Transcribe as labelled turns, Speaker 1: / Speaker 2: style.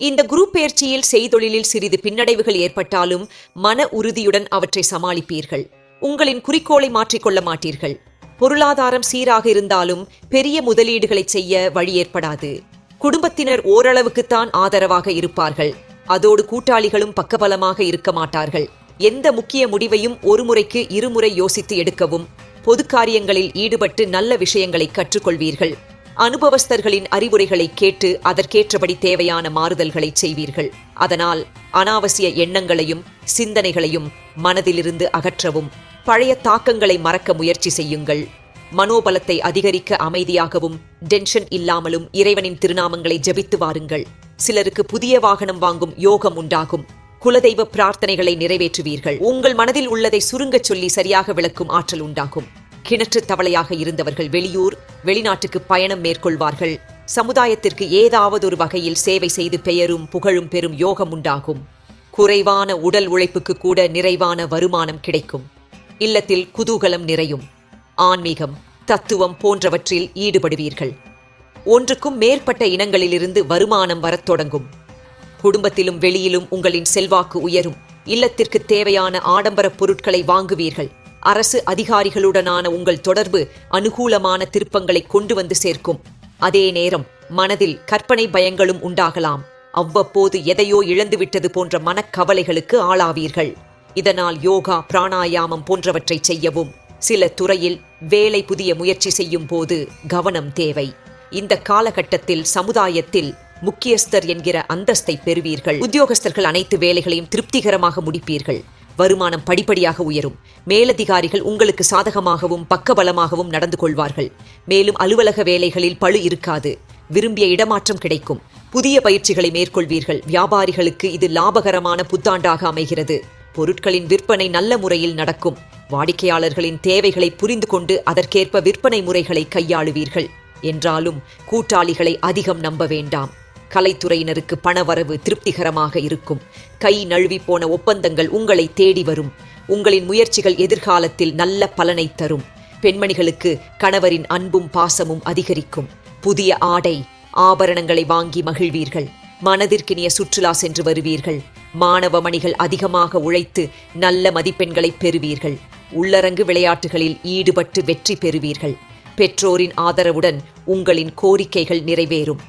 Speaker 1: இந்த குரூப் பயிற்சியில் செய்தொழிலில் சிறிது பின்னடைவுகள் ஏற்பட்டாலும் மன உறுதியுடன் அவற்றை சமாளிப்பீர்கள். உங்களின் குறிக்கோளை மாற்றிக்கொள்ள மாட்டீர்கள். பொருளாதாரம் சீராக இருந்தாலும் பெரிய முதலீடுகளை செய்ய வழி ஏற்படாது. குடும்பத்தினர் ஓரளவுக்குத்தான் ஆதரவாக இருப்பார்கள். அதோடு கூட்டாளிகளும் பக்கபலமாக இருக்க மாட்டார்கள். எந்த முக்கிய முடிவையும் ஒருமுறைக்கு இருமுறை யோசித்து எடுக்கவும் பொது காரியங்களில் ஈடுபட்டு நல்ல விஷயங்களை கற்றுக்கொள்வீர்கள். அனுபவஸ்தர்களின் அறிவுரைகளை கேட்டு அதற்கேற்றபடி தேவையான மாறுதல்களை செய்வீர்கள். அதனால் அனாவசிய எண்ணங்களையும் சிந்தனைகளையும் மனதிலிருந்து அகற்றவும் பழைய தாக்கங்களை மறக்க முயற்சி செய்யுங்கள். மனோபலத்தை அதிகரிக்க அமைதியாகவும் டென்ஷன் இல்லாமலும் இறைவனின் திருநாமங்களை ஜெபித்து வாருங்கள். சிலருக்கு புதிய வாகனம் வாங்கும் யோகம் உண்டாகும். குலதெய்வ பிரார்த்தனைகளை நிறைவேற்றுவீர்கள். உங்கள் மனதில் உள்ளதை சுருங்கச் சொல்லி சரியாக விளக்கும் ஆற்றல் உண்டாகும். கிணற்று தவளையாக இருந்தவர்கள் வெளியூர் வெளிநாட்டுக்கு பயணம் மேற்கொள்வார்கள். சமுதாயத்திற்கு ஏதாவது ஒரு வகையில் சேவை செய்து பெயரும் புகழும் பெறும் யோகம் உண்டாகும். குறைவான உடல் உழைப்புக்கு கூட நிறைவான வருமானம் கிடைக்கும். இல்லத்தில் குதூகலம் நிறையும். ஆன்மீகம் தத்துவம் போன்றவற்றில் ஈடுபடுவீர்கள். ஒன்றுக்கும் மேற்பட்ட இனங்களிலிருந்து வருமானம் வரத் தொடங்கும். குடும்பத்திலும் வெளியிலும் உங்களின் செல்வாக்கு உயரும். இல்லத்திற்கு தேவையான ஆடம்பரப் பொருட்களை வாங்குவீர்கள். அரசு அதிகாரிகளுடனான உங்கள் தொடர்பு அனுகூலமான திருப்பங்களை கொண்டு வந்து சேர்க்கும். அதே நேரம் மனதில் கற்பனை பயங்களும் உண்டாகலாம். அவ்வப்போது எதையோ இழந்துவிட்டது போன்ற மனக்கவலைகளுக்கு ஆளாவீர்கள். இதனால் யோகா பிராணாயாமம் போன்றவற்றை செய்யவும். சில துறையில் வேலை புதிய முயற்சி செய்யும் போது கவனம் தேவை. இந்த காலகட்டத்தில் சமுதாயத்தில் முக்கியஸ்தர் என்கிற அந்தஸ்தை பெறுவீர்கள். உத்தியோகஸ்தர்கள் அனைத்து வேலைகளையும் திருப்திகரமாக முடிப்பீர்கள். வருமானம் படிப்படியாக உயரும். மேலதிகாரிகள் உங்களுக்கு சாதகமாகவும் பக்கபலமாகவும் நடந்து கொள்வார்கள். மேலும் அலுவலக வேலைகளில் பழு இருக்காது. விரும்பிய இடமாற்றம் கிடைக்கும். புதிய பயிற்சிகளை மேற்கொள்வீர்கள். வியாபாரிகளுக்கு இது லாபகரமான புத்தாண்டாக அமைகிறது. பொருட்களின் விற்பனை நல்ல முறையில் நடக்கும். வாடிக்கையாளர்களின் தேவைகளை புரிந்து கொண்டு அதற்கேற்ப விற்பனை முறைகளை கையாளுவீர்கள். என்றாலும் கூட்டாளிகளை அதிகம் நம்ப வேண்டாம். கலைத்துறையினருக்கு பணவரவு திருப்திகரமாக இருக்கும். கை நழுவி போன ஒப்பந்தங்கள் உங்களை தேடி வரும். உங்களின் முயற்சிகள் எதிர்காலத்தில் நல்ல பலனை தரும். பெண்மணிகளுக்கு கணவரின் அன்பும் பாசமும் அதிகரிக்கும். புதிய ஆடை ஆபரணங்களை வாங்கி மகிழ்வீர்கள். மனதிற்கினிய சுற்றுலா சென்று வருவீர்கள். மாணவ மணிகள் அதிகமாக உழைத்து நல்ல மதிப்பெண்களை பெறுவீர்கள். உள்ளரங்கு விளையாட்டுகளில் ஈடுபட்டு வெற்றி பெறுவீர்கள். பெற்றோரின் ஆதரவுடன் உங்களின் கோரிக்கைகள் நிறைவேறும்.